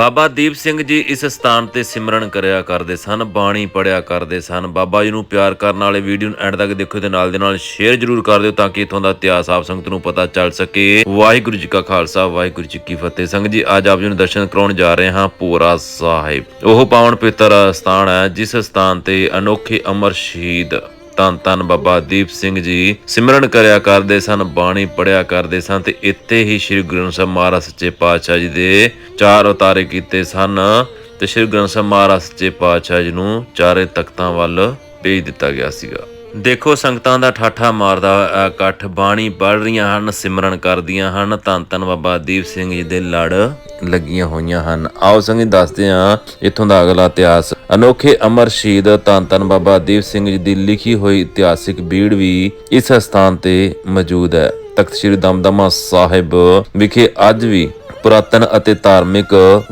ਬਾਬਾ ਦੀਪ ਸਿੰਘ ਜੀ ਇਸ ਸਥਾਨ ਤੇ ਸਿਮਰਨ ਕਰਿਆ ਕਰਦੇ ਸਨ, ਬਾਣੀ ਪੜਿਆ ਕਰਦੇ ਸਨ। ਬਾਬਾ ਜੀ ਨੂੰ ਪਿਆਰ ਕਰਨ ਵਾਲੇ ਵੀਡੀਓ ਨੂੰ ਐਂਡ ਤੱਕ ਦੇਖੋ ਤੇ ਨਾਲ ਦੇ ਨਾਲ ਸ਼ੇਅਰ ਜ਼ਰੂਰ ਕਰ ਦਿਓ ਤਾਂ ਕਿ ਇਥੋਂ ਦਾ ਇਤਿਹਾਸ ਆਪ ਸੰਗਤ ਨੂੰ ਪਤਾ ਚੱਲ ਸਕੇ। ਵਾਹਿਗੁਰੂ ਜੀ ਕਾ ਖਾਲਸਾ, ਵਾਹਿਗੁਰੂ ਜੀ ਕੀ ਫਤਿਹ। ਸੰਗਤ ਜੀ, ਅੱਜ ਆਪ ਜੀ ਨੂੰ ਦਰਸ਼ਨ ਕਰਾਉਣ ਜਾ ਰਹੇ ਹਾਂ ਪੂਰਾ ਸਾਹਿਬ। ਉਹ ਪਾਵਨ ਪਵਿੱਤਰ ਸਥਾਨ ਹੈ, ਜਿਸ ਸਥਾਨ ਤੇ ਅਨੋਖੇ ਅਮਰ ਸ਼ਹੀਦ ਧੰਨ ਧੰਨ ਬਾਬਾ ਦੀਪ ਸਿੰਘ ਜੀ। ਸਿਮਰਨ ਕਰਿਆ ਕਰਦੇ ਸਨ, ਬਾਣੀ ਪੜਿਆ ਕਰਦੇ ਸਨ ਤੇ ਇੱਥੇ ਹੀ ਸ੍ਰੀ ਗੁਰੂ ਗ੍ਰੰਥ ਸਾਹਿਬ ਮਹਾਰਾਜ ਸੱਚੇ ਪਾਤਸ਼ਾਹ ਜੀ ਦੇ ਚਾਰ ਉਤਾਰੇ ਕੀਤੇ ਸਨ ਤੇ ਸ੍ਰੀ ਗੁਰੂ ਗ੍ਰੰਥ ਸਾਹਿਬ ਮਹਾਰਾਜ ਸੱਚੇ ਪਾਤਸ਼ਾਹ ਜੀ ਨੂੰ ਚਾਰੇ ਤਖਤਾਂ ਵੱਲ ਭੇਜ ਦਿੱਤਾ ਗਿਆ ਸੀਗਾ। ਦੇਖੋ ਸੰਗਤਾਂ ਦਾ ਠਾਠਾ ਮਾਰਦਾ ਇਕੱਠ, ਬਾਣੀ ਪੜ ਰਹੀਆਂ ਹਨ, ਸਿਮਰਨ ਕਰਦੀਆਂ ਹਨ। ਧੰਨ ਧੰਨ ਬਾਬਾ ਦੀਪ ਸਿੰਘ ਜੀ ਦੇ ਲੜ ਲੱਗੀਆਂ ਹੋਈਆਂ ਹਨ। ਆਓ ਸੰਗਤ ਦੱਸਦੇ ਹਾਂ ਇੱਥੋਂ ਦਾ ਅਗਲਾ ਇਤਿਹਾਸ। ਅਨੋਖੇ ਅਮਰ ਸ਼ਹੀਦ ਧੰਨ ਧੰਨ ਬਾਬਾ ਦੀਪ ਸਿੰਘ ਜੀ ਦੀ ਲਿਖੀ ਹੋਈ ਇਤਿਹਾਸਿਕ ਬੀੜ ਵੀ ਇਸ ਸਥਾਨ ਤੇ ਮੌਜੂਦ ਹੈ। ਤਖਤ ਸ੍ਰੀ ਦਮਦਮਾ ਸਾਹਿਬ ਵਿਖੇ ਅੱਜ ਵੀ ਪੁਰਾਤਨ ਅਤੇ ਧਾਰਮਿਕ